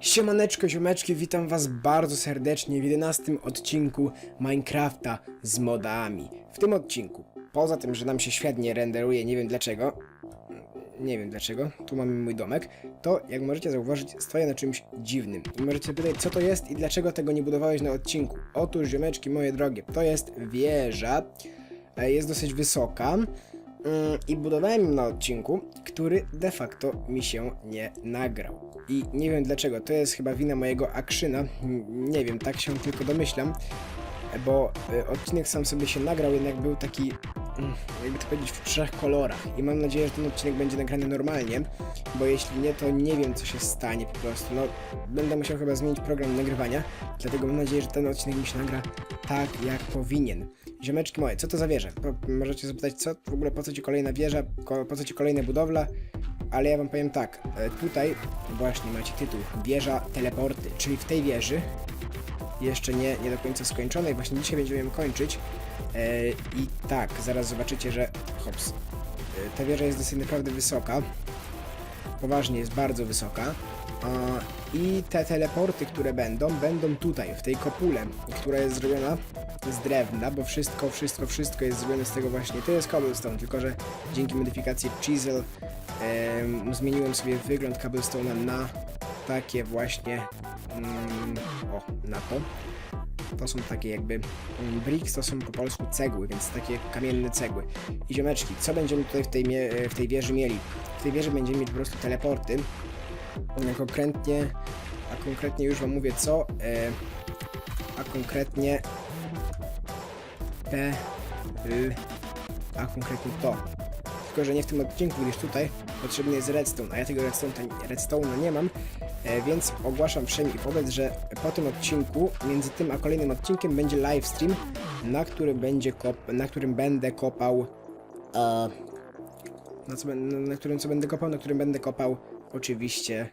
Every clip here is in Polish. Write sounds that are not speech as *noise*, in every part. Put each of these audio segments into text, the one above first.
Siemaneczko, ziomeczki, witam was bardzo serdecznie w 11 odcinku Minecrafta z modami. W tym odcinku, poza tym, że nam się świetnie renderuje, nie wiem dlaczego, nie wiem dlaczego, tu mamy mój domek, to jak możecie zauważyć, stoję na czymś dziwnym. I możecie pytać, co to jest i dlaczego tego nie budowałeś na odcinku. Otóż, ziomeczki moje drogie, to jest wieża, e, jest dosyć wysoka, mm, i budowałem ją na odcinku, który de facto mi się nie nagrał. I nie wiem dlaczego, to jest chyba wina mojego akrzyna, nie wiem, tak się tylko domyślam, bo e, odcinek sam sobie się nagrał, jednak był taki, jakby to powiedzieć, w trzech kolorach. I mam nadzieję, że ten odcinek będzie nagrany normalnie, bo jeśli nie, to nie wiem, co się stanie po prostu. No, będę musiał chyba zmienić program nagrywania, dlatego mam nadzieję, że ten odcinek mi się nagra tak, jak powinien. Ziomeczki moje, co to za wieża? Po, możecie zapytać, co w ogóle, po co ci kolejna wieża, po co ci kolejna budowla? Ale ja wam powiem tak, e, tutaj właśnie macie tytuł Wieża Teleporty, czyli w tej wieży jeszcze nie, nie do końca skończonej. Właśnie dzisiaj będziemy ją kończyć. E, I tak, zaraz zobaczycie, że hops, e, ta wieża jest dosyć naprawdę wysoka. Poważnie jest bardzo wysoka. I te teleporty, które będą, będą tutaj, w tej kopule, która jest zrobiona z drewna, bo wszystko, wszystko, wszystko jest zrobione z tego właśnie. To jest cobblestone, tylko że dzięki modyfikacji chisel em, zmieniłem sobie wygląd cobblestone'a na takie właśnie mm, o, na to. To są takie jakby mm, bricks, to są po polsku cegły, więc takie kamienne cegły. I ziomeczki, co będziemy tutaj w tej, mie- w tej wieży mieli? W tej wieży będziemy mieć po prostu teleporty. Konkretnie, a konkretnie już wam mówię co, e, a konkretnie P, L, a konkretnie to. Tylko, że nie w tym odcinku, gdyż tutaj potrzebny jest redstone, a ja tego redstone, redstone'a nie mam, e, więc ogłaszam wszem i wobec, że po tym odcinku, między tym a kolejnym odcinkiem będzie livestream, na będzie kop, na którym będę kopał e, na, co, ben- na którym co będę kopał, na którym będę kopał oczywiście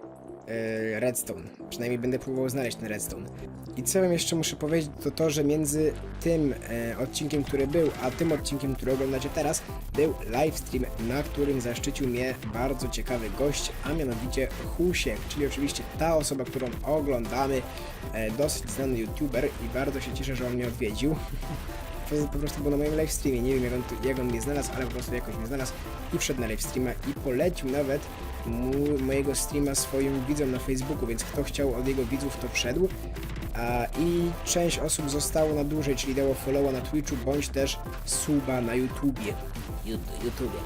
e, redstone. Przynajmniej będę próbował znaleźć ten redstone. I co jeszcze muszę powiedzieć, to to, że między tym e, odcinkiem, który był, a tym odcinkiem, który oglądacie teraz, był livestream, na którym zaszczycił mnie bardzo ciekawy gość, a mianowicie Husiek, czyli oczywiście ta osoba, którą oglądamy, e, dosyć znany youtuber i bardzo się cieszę, że on mnie odwiedził. *laughs* Po, po prostu był na moim livestreamie, nie wiem jak on, tu- jak on mnie znalazł, ale po prostu jakoś mnie znalazł i wszedł na livestreama i polecił nawet mu, mojego streama swoim widzom na Facebooku, więc kto chciał od jego widzów to wszedł. I część osób zostało na dłużej, czyli dało followa na Twitchu, bądź też suba na YouTubie. YouTubie.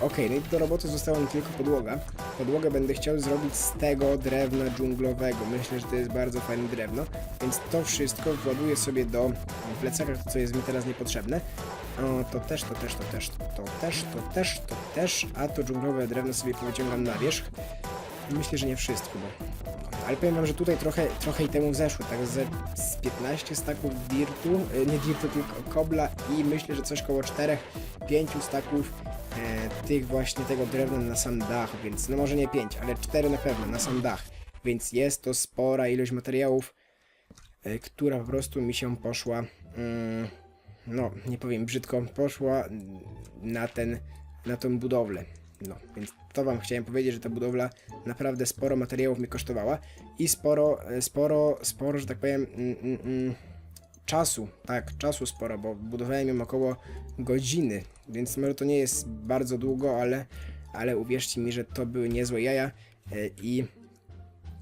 Okej, no i do roboty została mi tylko podłoga. Podłogę będę chciał zrobić z tego drewna dżunglowego. Myślę, że to jest bardzo fajne drewno, więc to wszystko właduję sobie do plecaka, co jest mi teraz niepotrzebne. O, to też, to też, to też, to też, to też, to też, a to dżunglowe drewno sobie powyciągam na wierzch. Myślę, że nie wszystko, bo... Ale powiem wam, że tutaj trochę, trochę i temu zeszło, tak z 15 staków dirtu, e, nie dirtu, tylko kobla i myślę, że coś koło 4-5 staków e, tych właśnie tego drewna na sam dach, więc no może nie 5, ale 4 na pewno na sam dach. Więc jest to spora ilość materiałów, e, która po prostu mi się poszła, mm, no nie powiem brzydko, poszła na ten, na tą budowlę. No, więc to wam chciałem powiedzieć, że ta budowla naprawdę sporo materiałów mi kosztowała i sporo, e, sporo, sporo, że tak powiem, mm, mm, mm, czasu, tak, czasu sporo, bo budowałem ją około godziny, więc może to nie jest bardzo długo, ale, ale uwierzcie mi, że to były niezłe jaja e, i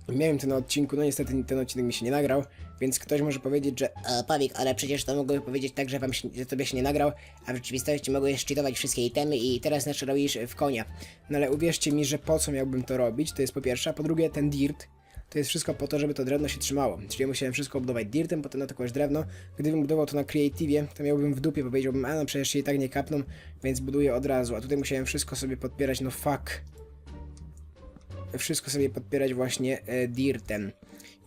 miałem to na odcinku, no niestety ten odcinek mi się nie nagrał, więc ktoś może powiedzieć, że E, Pawik, ale przecież to mogłoby powiedzieć tak, że, wam się, że tobie się nie nagrał, a w rzeczywistości mogłeś czytować wszystkie itemy i teraz znaczy robisz w konia. No ale uwierzcie mi, że po co miałbym to robić, to jest po pierwsze, a po drugie ten dirt, to jest wszystko po to, żeby to drewno się trzymało. Czyli musiałem wszystko obudować dirtem, potem na to kłaść drewno. Gdybym budował to na creative, to miałbym w dupie, powiedziałbym, a no przecież się i tak nie kapną, więc buduję od razu. A tutaj musiałem wszystko sobie podpierać, no fuck. Wszystko sobie podpierać właśnie e, dirtem.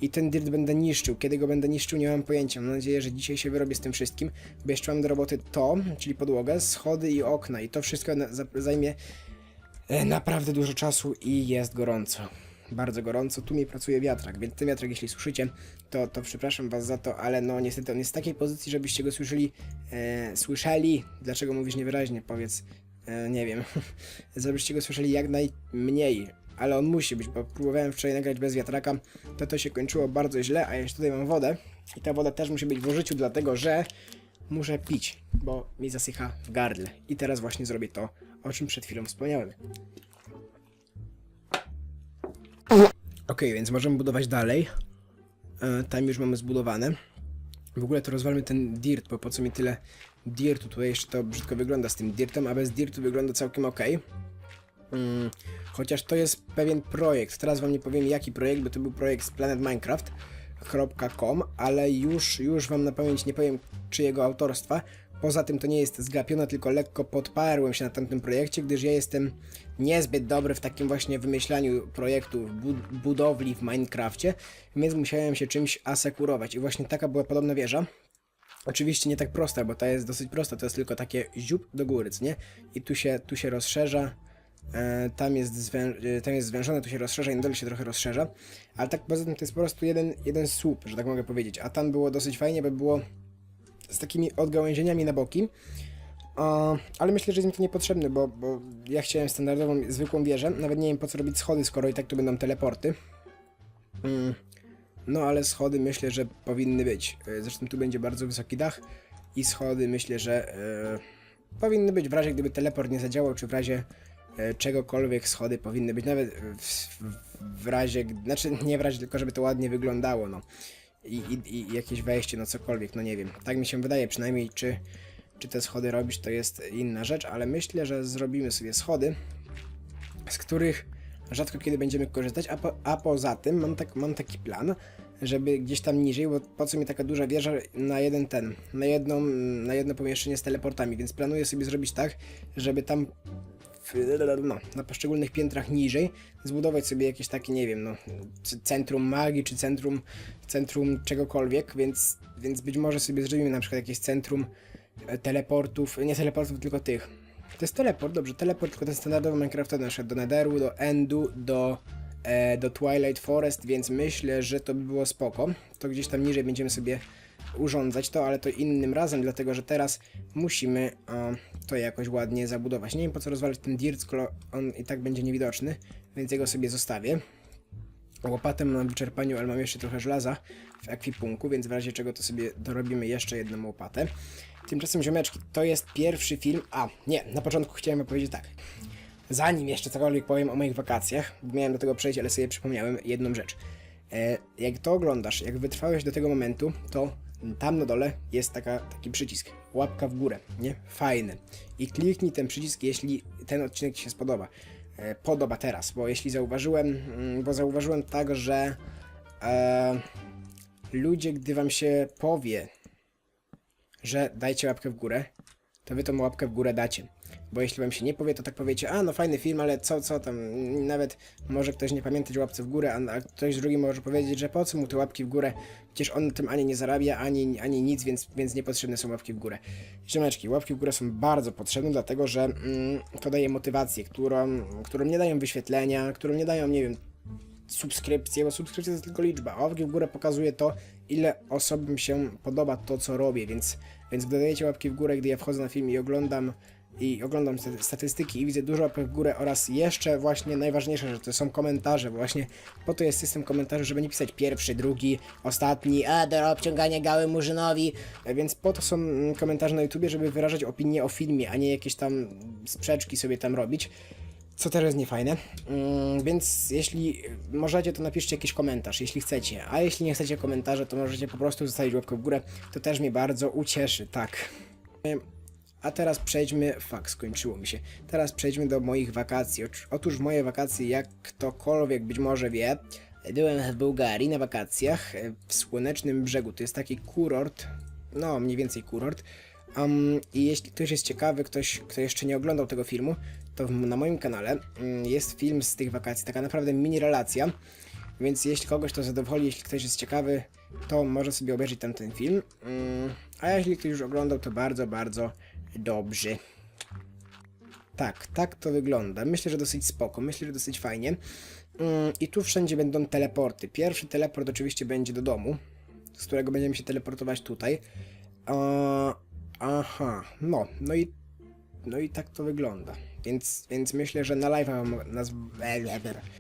I ten dirt będę niszczył. Kiedy go będę niszczył, nie mam pojęcia. Mam nadzieję, że dzisiaj się wyrobię z tym wszystkim, bo jeszcze mam do roboty to, czyli podłogę, schody i okna. I to wszystko zajmie e, naprawdę dużo czasu i jest gorąco. bardzo gorąco. Tu mi pracuje wiatrak, więc ten wiatrak, jeśli słyszycie, to, to przepraszam was za to, ale no niestety on jest w takiej pozycji, żebyście go słyszeli, e, słyszeli, dlaczego mówisz niewyraźnie, powiedz, e, nie wiem, *laughs* żebyście go słyszeli jak najmniej, ale on musi być, bo próbowałem wczoraj nagrać bez wiatraka, to to się kończyło bardzo źle, a jeszcze tutaj mam wodę i ta woda też musi być w użyciu, dlatego że muszę pić, bo mi zasycha w gardle. I teraz właśnie zrobię to, o czym przed chwilą wspomniałem. Okej, więc możemy budować dalej. E, tam już mamy zbudowane. W ogóle to rozwalmy ten dirt, bo po co mi tyle dirtu? Tutaj jeszcze to brzydko wygląda z tym dirtem, a bez dirtu wygląda całkiem ok. Mm, chociaż to jest pewien projekt. Teraz wam nie powiem jaki projekt, bo to był projekt z planetminecraft.com, ale już, już wam na pamięć nie powiem czyjego autorstwa. Poza tym to nie jest zgapione, tylko lekko podparłem się na tamtym projekcie, gdyż ja jestem niezbyt dobry w takim właśnie wymyślaniu projektów, bud- budowli w Minecrafcie, więc musiałem się czymś asekurować. I właśnie taka była podobna wieża. Oczywiście nie tak prosta, bo ta jest dosyć prosta, to jest tylko takie ziup do góry, nie? I tu się, tu się rozszerza, tam, jest zwę, e, tam jest zwężone, tu się rozszerza i na dole się trochę rozszerza, ale tak poza tym to jest po prostu jeden, jeden słup, że tak mogę powiedzieć, a tam było dosyć fajnie, bo było z takimi odgałęzieniami na boki, ale myślę, że jest mi to niepotrzebne, bo, bo ja chciałem standardową, zwykłą wieżę, nawet nie wiem po co robić schody, skoro i tak tu będą teleporty. Mm. No ale schody myślę, że powinny być. E, Zresztą tu będzie bardzo wysoki dach i schody myślę, że e, powinny być w razie gdyby teleport nie zadziałał, czy w razie e, czegokolwiek schody powinny być, nawet w, w, razie, znaczy nie w razie, tylko żeby to ładnie wyglądało, no. I, i, I jakieś wejście, no cokolwiek, no nie wiem. Tak mi się wydaje przynajmniej, czy, czy te schody robić to jest inna rzecz, ale myślę, że zrobimy sobie schody, z których rzadko kiedy będziemy korzystać, a, po, a poza tym mam, tak, mam taki plan, żeby gdzieś tam niżej, bo po co mi taka duża wieża na jeden ten, na jedną, na jedno pomieszczenie z teleportami, więc planuję sobie zrobić tak, żeby tam w, no, na poszczególnych piętrach niżej zbudować sobie jakieś takie, nie wiem, no, centrum magii, czy centrum, centrum czegokolwiek, więc, więc być może sobie zrobimy na przykład jakieś centrum e, teleportów, nie teleportów, tylko tych. To jest teleport, dobrze, teleport, tylko ten standardowy Minecrafta na przykład do Netheru, do Endu, do, e, do Twilight Forest, więc myślę, że to by było spoko. To gdzieś tam niżej będziemy sobie urządzać to, ale to innym razem, dlatego że teraz musimy to jakoś ładnie zabudować. Nie wiem po co rozwalać ten dirt, skoro on i tak będzie niewidoczny, więc jego sobie zostawię. Łopatę mam na wyczerpaniu, ale mam jeszcze trochę żelaza w ekwipunku, więc w razie czego to sobie dorobimy jeszcze jedną łopatę. Tymczasem, ziomeczki, to jest pierwszy film. A, nie, na początku chciałem powiedzieć tak. Zanim jeszcze cokolwiek powiem o moich wakacjach, bo miałem do tego przejść, ale sobie przypomniałem jedną rzecz. E, jak to oglądasz, jak wytrwałeś do tego momentu, to tam na dole jest taka, taki przycisk, łapka w górę, nie? Fajny. I kliknij ten przycisk, jeśli ten odcinek Ci się spodoba. E, podoba teraz, bo jeśli zauważyłem, mm, bo zauważyłem tak, że e, ludzie, gdy Wam się powie, że dajcie łapkę w górę, to wy tą łapkę w górę dacie. Bo jeśli wam się nie powie, to tak powiecie, a no fajny film, ale co, co tam, nawet może ktoś nie pamiętać łapce w górę, a, a ktoś drugi może powiedzieć, że po co mu te łapki w górę, przecież on tym ani nie zarabia, ani, ani nic, więc, więc niepotrzebne są łapki w górę. Ziomeczki, łapki w górę są bardzo potrzebne, dlatego że mm, to daje motywację, którą, którą nie dają wyświetlenia, którą nie dają, nie wiem, subskrypcje, bo subskrypcja to tylko liczba, a łapki w górę pokazuje to, ile osobom się podoba to, co robię, więc, więc gdy dajecie łapki w górę, gdy ja wchodzę na film i oglądam i oglądam statystyki i widzę dużo łapek w górę oraz jeszcze właśnie najważniejsze, że to są komentarze, bo właśnie po to jest system komentarzy, żeby nie pisać pierwszy, drugi, ostatni, a do obciągania gały murzynowi, E, więc po to są mm, komentarze na YouTubie, żeby wyrażać opinię o filmie, a nie jakieś tam sprzeczki sobie tam robić co też jest niefajne. Mm, więc jeśli możecie, to napiszcie jakiś komentarz, jeśli chcecie. A jeśli nie chcecie komentarza, to możecie po prostu zostawić łapkę w górę. To też mnie bardzo ucieszy, tak. A teraz przejdźmy. Fak, skończyło mi się. Teraz przejdźmy do moich wakacji. Otóż moje wakacje, jak ktokolwiek być może wie, byłem w Bułgarii na wakacjach e, w Słonecznym Brzegu. To jest taki kurort, no mniej więcej kurort. Um, I jeśli ktoś jest ciekawy, ktoś, kto jeszcze nie oglądał tego filmu, to na moim kanale mm, jest film z tych wakacji, taka naprawdę mini relacja. Więc jeśli kogoś to zadowoli, jeśli ktoś jest ciekawy, to może sobie obejrzeć tam ten film. Mm, a jeśli ktoś już oglądał, to bardzo, bardzo dobrze. Tak, tak to wygląda. Myślę, że dosyć spoko, myślę, że dosyć fajnie. Mm, I tu wszędzie będą teleporty. Pierwszy teleport oczywiście będzie do domu, z którego będziemy się teleportować tutaj. Aha, no, no i, no i tak to wygląda. Więc, więc myślę, że na live nas...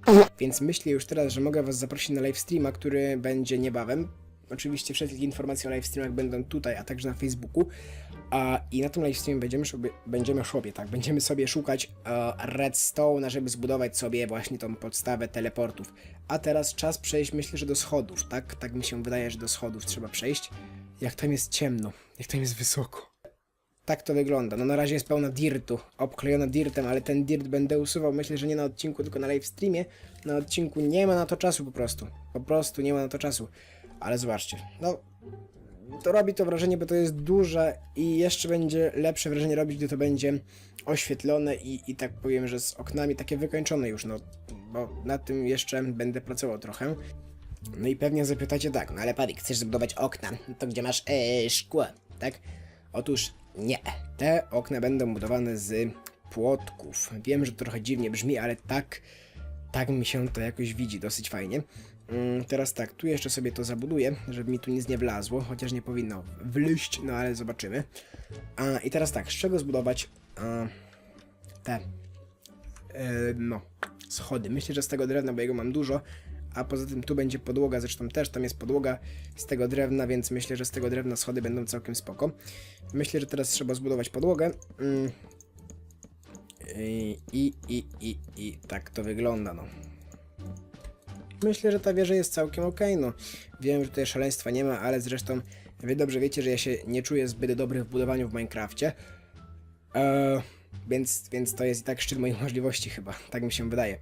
*laughs* Więc myślę już teraz, że mogę was zaprosić na live streama, który będzie niebawem. Oczywiście wszystkie informacje o live streamach będą tutaj, a także na Facebooku. A, I na tym live streamie będziemy sobie, będziemy sobie, tak, będziemy sobie szukać e, redstone, żeby zbudować sobie właśnie tą podstawę teleportów. A teraz czas przejść, myślę, że do schodów, tak? Tak mi się wydaje, że do schodów trzeba przejść. Jak tam jest ciemno, jak tam jest wysoko. Tak to wygląda. No na razie jest pełna dirtu, obklejona dirtem, ale ten dirt będę usuwał. Myślę, że nie na odcinku, tylko na live streamie. Na odcinku nie ma na to czasu po prostu. Po prostu nie ma na to czasu. Ale zobaczcie, no to robi to wrażenie, bo to jest duże i jeszcze będzie lepsze wrażenie robić, gdy to będzie oświetlone i, i tak powiem, że z oknami takie wykończone już, no bo nad tym jeszcze będę pracował trochę. No i pewnie zapytacie tak, no ale Padik, chcesz zbudować okna, no to gdzie masz e, szkło, tak? Otóż nie, te okna będą budowane z płotków. Wiem, że to trochę dziwnie brzmi, ale tak, tak mi się to jakoś widzi dosyć fajnie. Mm, Teraz tak, tu jeszcze sobie to zabuduję, żeby mi tu nic nie wlazło, chociaż nie powinno wleść, no ale zobaczymy. A, I teraz tak, z czego zbudować a, te, e, no, schody. Myślę, że z tego drewna, bo jego mam dużo, a poza tym tu będzie podłoga, zresztą też tam jest podłoga z tego drewna, więc myślę, że z tego drewna schody będą całkiem spoko. Myślę, że teraz trzeba zbudować podłogę. Mm. I, i, i, i, i tak to wygląda, no. Myślę, że ta wieża jest całkiem okej, no. Wiem, że tutaj szaleństwa nie ma, ale zresztą wy dobrze wiecie, że ja się nie czuję zbyt dobry w budowaniu w Minecrafcie. Eee, więc, więc to jest i tak szczyt moich możliwości chyba, tak mi się wydaje.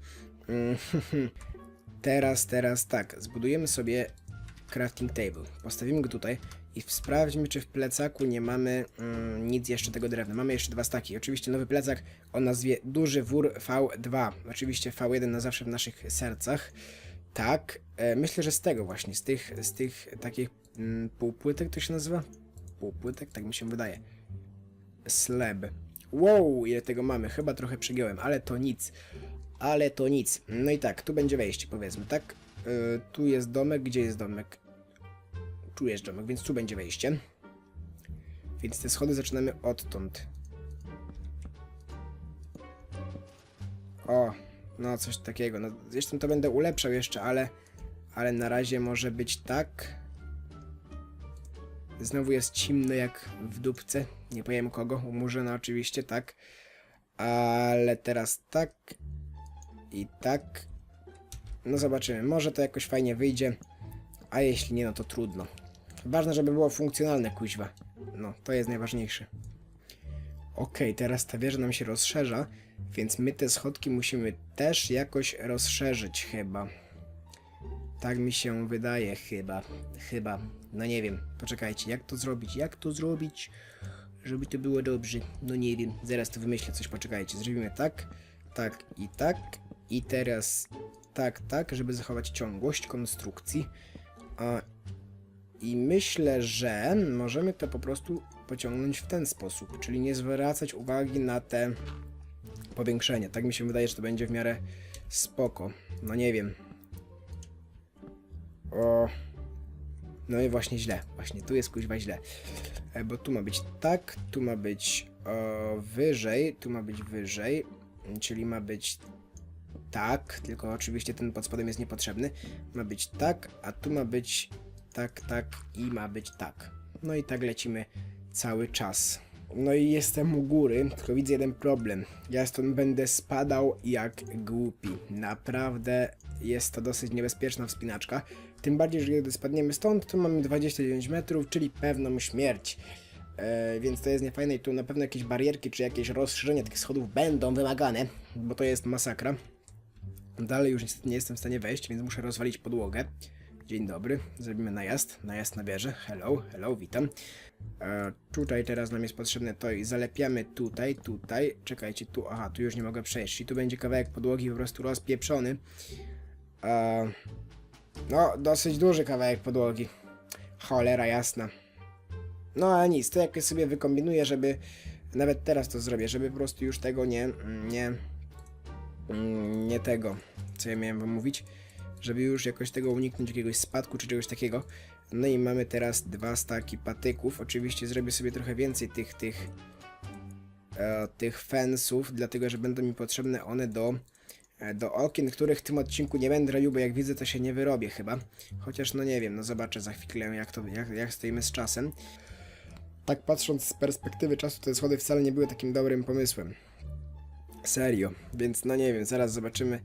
Mm, *laughs* teraz, teraz tak, zbudujemy sobie crafting table. Postawimy go tutaj i sprawdźmy, czy w plecaku nie mamy mm, nic jeszcze tego drewna. Mamy jeszcze dwa staki. Oczywiście nowy plecak o nazwie Duży Wór V2. Oczywiście V1 na zawsze w naszych sercach. Tak, e, myślę, że z tego właśnie, z tych, z tych takich mm, półpłytek to się nazywa? Półpłytek? Tak mi się wydaje. Slab. Wow, ile tego mamy? Chyba trochę przegiąłem, ale to nic. Ale to nic. No i tak, tu będzie wejście, powiedzmy, tak? E, tu jest domek, gdzie jest domek? Tu jest domek, więc tu będzie wejście. Więc te schody zaczynamy odtąd. O, no coś takiego. No, zresztą to będę ulepszał jeszcze, ale, ale na razie może być tak. Znowu jest ciemno jak w dupce. Nie powiem kogo, u Murzyna oczywiście, tak. Ale teraz tak. I tak. No zobaczymy, może to jakoś fajnie wyjdzie. A jeśli nie, no to trudno. Ważne, żeby było funkcjonalne, kuźwa. No, to jest najważniejsze. Okej, teraz ta wieża nam się rozszerza, więc my te schodki musimy też jakoś rozszerzyć chyba. Tak mi się wydaje chyba. Chyba. No nie wiem. Poczekajcie, jak to zrobić? Jak to zrobić? Żeby to było dobrze. No nie wiem. Zaraz to wymyślę coś. Poczekajcie. Zrobimy tak, tak i tak. I teraz tak, tak, żeby zachować ciągłość konstrukcji. A, I myślę, że możemy to po prostu pociągnąć w ten sposób, czyli nie zwracać uwagi na te powiększenie. Tak mi się wydaje, że to będzie w miarę spoko. No nie wiem. O. No i właśnie źle. Właśnie tu jest kuźwa źle. E, bo tu ma być tak, tu ma być o, wyżej, tu ma być wyżej, czyli ma być tak, tylko oczywiście ten pod spodem jest niepotrzebny. Ma być tak, a tu ma być tak, tak i ma być tak. No i tak lecimy cały czas. No i jestem u góry, tylko widzę jeden problem. Ja stąd będę spadał jak głupi. Naprawdę jest to dosyć niebezpieczna wspinaczka. Tym bardziej, że gdy spadniemy stąd, to mamy 29 metrów, czyli pewną śmierć. E, więc to jest niefajne i tu na pewno jakieś barierki czy jakieś rozszerzenia tych schodów będą wymagane, bo to jest masakra. Dalej już niestety nie jestem w stanie wejść, więc muszę rozwalić podłogę. Dzień dobry, zrobimy najazd, najazd na wieżę. Hello, hello, witam. E, tutaj teraz nam jest potrzebne to i zalepiamy tutaj, tutaj. Czekajcie, tu, aha, tu już nie mogę przejść. I tu będzie kawałek podłogi po prostu rozpieprzony. E, no, dosyć duży kawałek podłogi. Cholera jasna. No ale nic, to jakoś sobie wykombinuję, żeby nawet teraz to zrobię, żeby po prostu już tego nie, nie, mm, nie tego, co ja miałem wam mówić, żeby już jakoś tego uniknąć, jakiegoś spadku czy czegoś takiego. No i mamy teraz dwa staki patyków. Oczywiście zrobię sobie trochę więcej tych, tych, e, tych fensów, dlatego że będą mi potrzebne one do, e, do okien, których w tym odcinku nie będę robił, bo jak widzę to się nie wyrobię chyba. Chociaż no nie wiem, no zobaczę za chwilę jak to, jak, jak stoimy z czasem. Tak patrząc z perspektywy czasu, te schody wcale nie były takim dobrym pomysłem. Serio, więc no nie wiem, zaraz zobaczymy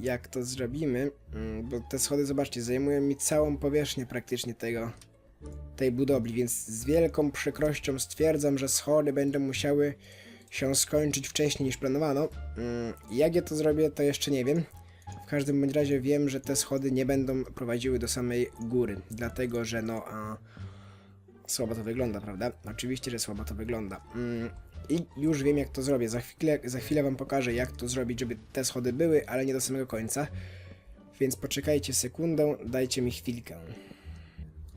jak to zrobimy, mm, bo te schody, zobaczcie, zajmują mi całą powierzchnię praktycznie tego, tej budowli, więc z wielką przykrością stwierdzam, że schody będą musiały się skończyć wcześniej niż planowano. Mm, Jak ja to zrobię, to jeszcze nie wiem. W każdym bądź razie wiem, że te schody nie będą prowadziły do samej góry, dlatego że no... A, słabo to wygląda, prawda? Oczywiście, że słabo to wygląda. Mm, I już wiem, jak to zrobię. Za chwilę, za chwilę wam pokażę, jak to zrobić, żeby te schody były, ale nie do samego końca. Więc poczekajcie sekundę, dajcie mi chwilkę.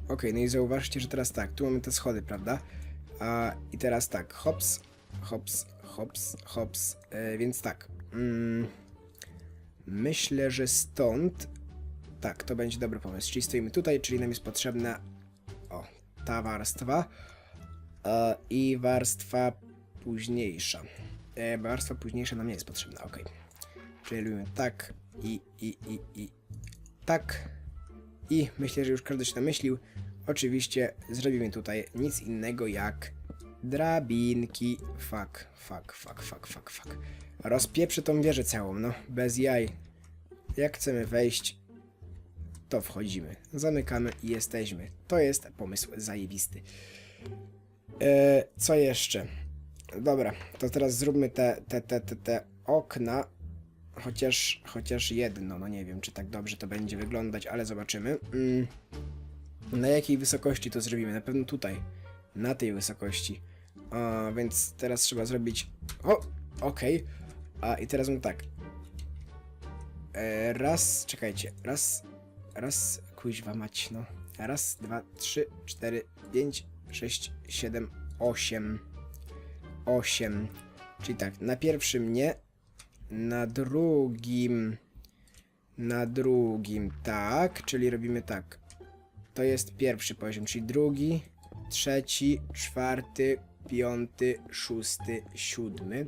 Ok, no i zauważcie, że teraz tak, tu mamy te schody, prawda? A, I teraz tak, hops, hops, hops, hops, e, więc tak. Mm, myślę, że stąd, tak, to będzie dobry pomysł. Czyli stoimy tutaj, czyli nam jest potrzebna, ta warstwa e, i warstwa późniejsza. E, warstwa późniejsza nam nie jest potrzebna, ok. Czyli tak i, i, i, i tak. I myślę, że już każdy się namyślił. Oczywiście zrobimy tutaj nic innego jak drabinki. Fuck, fuck, fuck, fuck, fuck, fuck. Rozpieprzę tą wieżę całą, no, bez jaj. Jak chcemy wejść, to wchodzimy. Zamykamy i jesteśmy. To jest pomysł zajebisty. E, co jeszcze? Dobra, to teraz zróbmy te, te, te, te, te okna. Chociaż, chociaż jedno, no nie wiem, czy tak dobrze to będzie wyglądać, ale zobaczymy. Mm. Na jakiej wysokości to zrobimy? Na pewno tutaj. Na tej wysokości. A, więc teraz trzeba zrobić... O! Okej. A, i teraz mam tak. E, raz, czekajcie. Raz, raz, kuźwa mać, no. Raz, dwa, trzy, cztery, pięć, sześć, siedem, osiem. Osiem. Czyli tak, na pierwszym nie, na drugim. Na drugim tak, czyli robimy tak. To jest pierwszy poziom, czyli drugi, trzeci, czwarty, piąty, szósty, siódmy.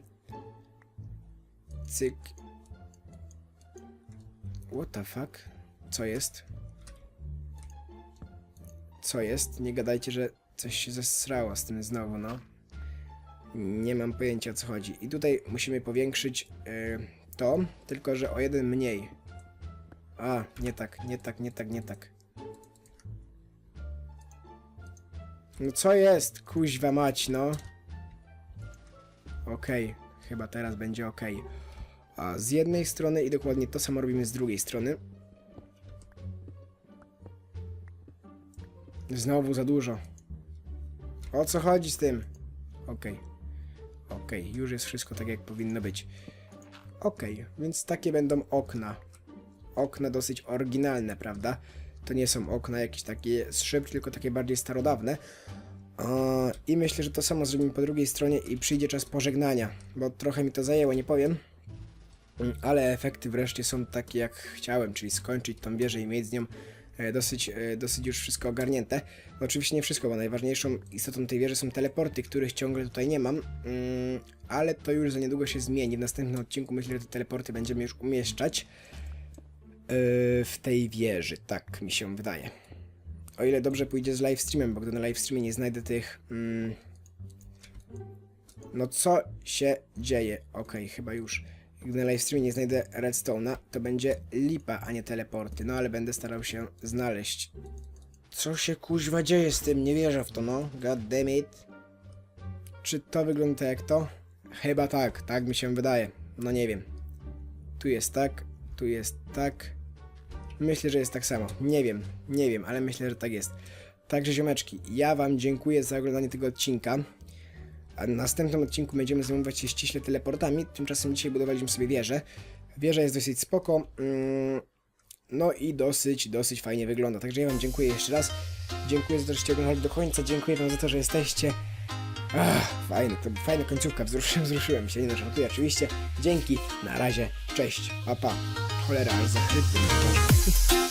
Cyk. What the fuck? Co jest? Co jest? Nie gadajcie, że coś się zesrało z tym znowu, no. Nie mam pojęcia o co chodzi. I tutaj musimy powiększyć yy, to, tylko że o jeden mniej. A, nie tak, nie tak, nie tak, nie tak. No co jest? Kuźwa mać, no. Okej, chyba teraz będzie okej. A z jednej strony i dokładnie to samo robimy z drugiej strony. Znowu za dużo. O co chodzi z tym? Okej. Okej, już jest wszystko tak jak powinno być. Okej, więc takie będą okna. Okna dosyć oryginalne, prawda? To nie są okna jakieś takie z szyb, tylko takie bardziej starodawne. I myślę, że to samo zrobimy po drugiej stronie i przyjdzie czas pożegnania, bo trochę mi to zajęło, nie powiem. Ale efekty wreszcie są takie jak chciałem, czyli skończyć tą wieżę i mieć z nią dosyć, e, dosyć już wszystko ogarnięte. No, oczywiście nie wszystko, bo najważniejszą istotą tej wieży są teleporty, których ciągle tutaj nie mam, mm, ale to już za niedługo się zmieni. W następnym odcinku myślę, że te teleporty będziemy już umieszczać e, w tej wieży, tak mi się wydaje. O ile dobrze pójdzie z livestreamem, bo gdy na livestreamie nie znajdę tych... Mm, no co się dzieje? Okej, chyba już. Gdy na livestreamie nie znajdę redstone'a, to będzie lipa, a nie teleporty. No ale będę starał się znaleźć. Co się kuźwa dzieje z tym? Nie wierzę w to, no. God damn it. Czy to wygląda jak to? Chyba tak, tak mi się wydaje. No nie wiem. Tu jest tak, tu jest tak. Myślę, że jest tak samo. Nie wiem, nie wiem, ale myślę, że tak jest. Także ziomeczki, ja wam dziękuję za oglądanie tego odcinka. A w następnym odcinku będziemy zajmować się ściśle teleportami. Tymczasem dzisiaj budowaliśmy sobie wieżę. Wieża jest dosyć spoko. Mm, no i dosyć, dosyć fajnie wygląda. Także ja wam dziękuję jeszcze raz. Dziękuję za to, że oglądali do końca. Dziękuję wam za to, że jesteście. Ach, fajny, to fajna końcówka, wzruszyłem, *laughs* wzruszyłem się, nie żartuję oczywiście. Dzięki, na razie, cześć, papa. Cholera, aż.